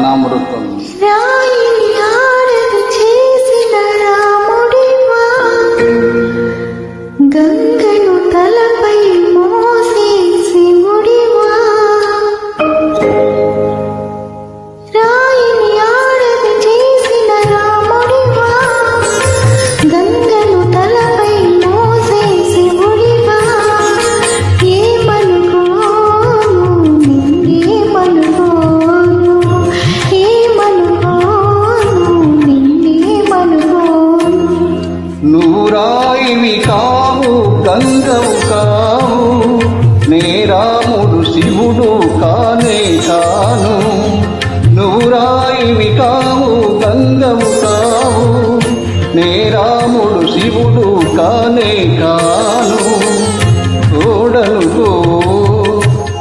अनामृतम। గంగవు కావు నే రాముడు శివుడు కానే కాను నువ్వు రాయివి కావు గంగము కావు నే రాముడు శివుడు కానే కాను ఓడనుకో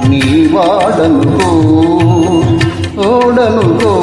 నీ వాడనుకో. ఓడనుకో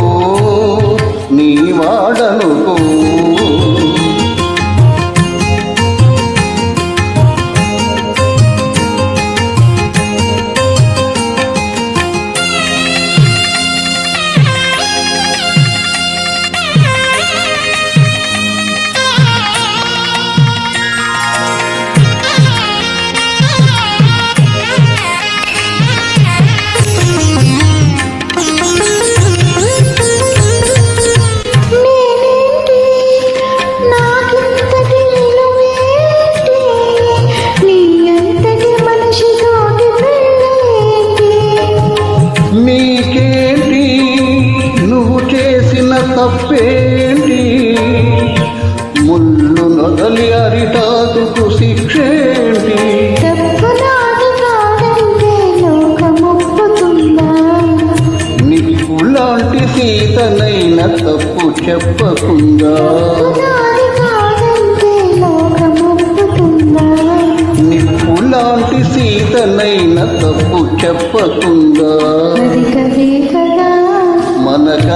తప్పేంటి? ముళ్ళు నొదలి అరిటాదుకు శిక్షేంటి నిప్పులాంటి సీతనైనా తప్పు చెప్పకుండా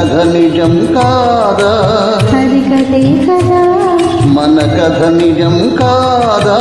కథ నిజం కాదా. మన కథ నిజం కాదా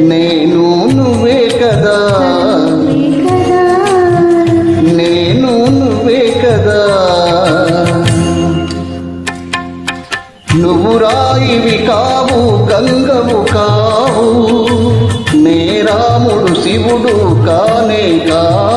నేను నువ్వే కదా. నేను నువ్వే కదా. నువ్వు రాయివి కావు గంగము కావు. నే రాముడు శివుడు కానే కా